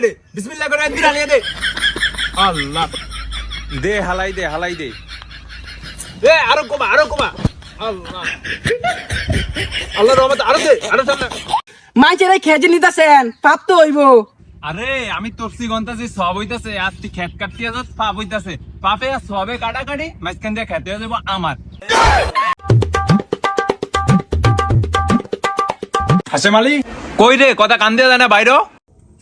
কাটে বিসমিল্লাহ করে একদিন আলিয়ে দে। আল্লাহ। দে হালাই দে হালাই দে। এ আরও কমা আরও কমা। আল্লাহ। আল্লাহ রহমত আরও দে আরও সামনে। মাইচেরে খেজে নিতেছেন পাপ তো হইব। আরে আমি তোর সিগন্তাছি সব হইতাছে। আর তুই খেত কাটতে যাস পাপ হইতাছে। পাপে আর সবে কাটা কাটি মাঝখান দিয়ে খেতে যাব আমার। হাসেম আলী? কই রে কথা কান দিয়ে যায় না বাইর?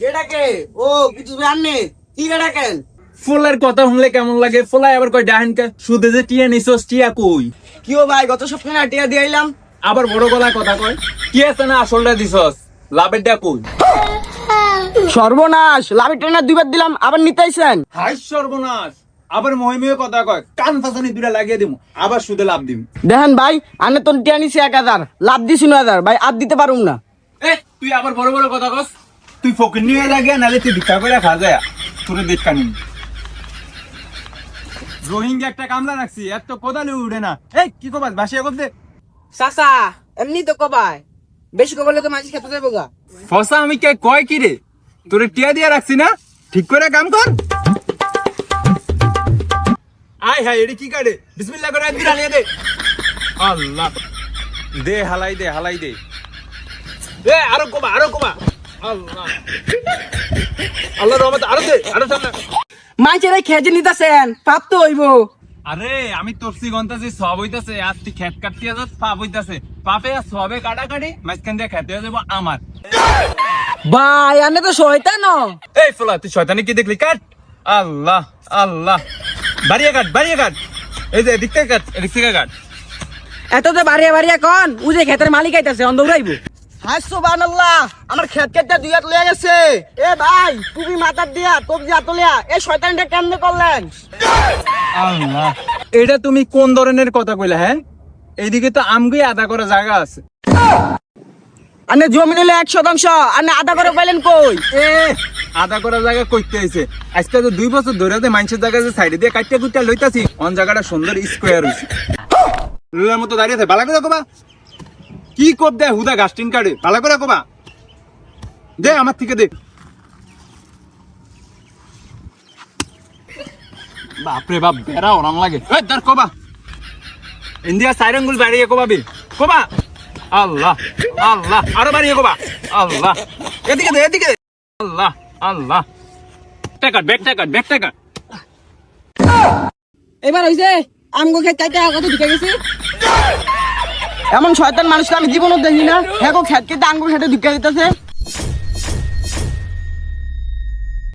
কেডাকে ও কিছু জাননে কি কেডাকেন ফুলের কথা শুনলে কেমন লাগে? ফুলাই আবার কই ডাহেন কে? সুদে যে টিয়া নিছস টিয়া কই? ভাই গত সপ্তাহে দিয়ে আইলাম। আবার বড় কথা কয় আছে না আসলটা দিছস? লাভের ডা কই? সর্বনাশ লাভি ট্রেনার দুইবার দিলাম আবার নিতেইছেন হাই সর্বনাশ। আবার মহিমীয় কথা কয় কান ফাসানি দুটা লাগিয়ে দিমু আবার সুদে লাভ দিম। দেখেন ভাই আনে তো টিয়া নিছি এক হাজার লাভ দিছি ন হাজার ভাই আর দিতে পারুম না। এ তুই আবার বড় বড় কথা কস? তুই ফকির নিয়ে লাগিয়া নালে তুই ভিক্ষা করে খা যায় তোরে দেখ কানি রোহিঙ্গা একটা কামলা রাখছি এত কোদালে উড়ে না। এই কি কবাস ভাসিয়া করতে? চাচা এমনি তো কবাই। বেশি কবালে তো মাঝে খেতে যাব গা। ফসা আমি কে কয় কি রে? তোরে টিয়া দিয়া রাখছি না? ঠিক করে কাম কর। আয় হায় এডি কি কাটে বিসমিল্লাহ করে একদিন আলিয়ে দে। আল্লাহ। দে হালাই দে হালাই দে। এ আরও কমা আরও কমা। আল্লাহ। আল্লাহ রহমত আরও দে আরও সামনে। মাইচেরে খেজে নিতেছেন পাপ তো হইব। আরে আমি তোর সিগন্তাছি সব হইতাছে। আর তুই খেত কাটতে যাস পাপ হইতাছে। পাপে আর সবে কাটা কাটি মাঝখান দিয়ে খেতে হয়ে যাব আমার। ভাই আনে তো শয়তান। এই ফলা তুই শয়তানি কি দেখলি? কাট। আল্লাহ আল্লাহ। বাড়িয়ে কাট বাড়িয়ে কাট। এই যে এদিক থেকে কাট এদিক থেকে কাট। এত তো বাড়িয়া বাড়িয়া কন উজে খেতের মালিক আইতাছে অন্ধ উড়াইবো হাই সুবহানাল্লাহ আমার খেত দুই হাত লয়ে গেছে। এ ভাই তুমি মাথার দিয়া কবজি হাত লিয়া এই শয়তানটা কেমনে করলেন? আল্লাহ। এটা তুমি কোন ধরনের কথা কইলা হ্যাঁ? এইদিকে তো আমগুই আদা করা জায়গা আছে। আনে জমি নিলে এক শতাংশ আনে আধা করে পাইলেন কই? এ আদা করা জায়গা কইতে আইছে। আজকে তো দুই বছর ধরে যে মানুষের জায়গা যে সাইডে দিয়ে কাটিয়া কুটিয়া লইতাছি অন জায়গাটা সুন্দর স্কোয়ার হইছে। লুলার মতো দাঁড়িয়ে থাকে ভালো করে কবা কি কোপ দেয় হুদা গাস্টিন কাটে ভালো করে কবা। দে আমার থেকে দে। বাপরে বাপ, বেড়া ওরাম লাগে। এই দার কবা। ইন্ডিয়া সাইরেঙ্গুল বাড়িয়ে কবাবি। কবা। আল্লাহ আল্লাহ। আরও বাড়িয়ে কবা। আল্লাহ। এদিকে দে এদিকে দে। আল্লাহ আল্লাহ। টাকা ব্যাগ টাকা ব্যাগ টাকা এবার হইছে, আমগো খেত কত ঢুকে গেছে? এমন শয়তান মানুষকে আমি জীবনও দেখি না হ্যাঁ গো খেত কেটে আঙ্গুর খেতে ঢুকে দিতেছে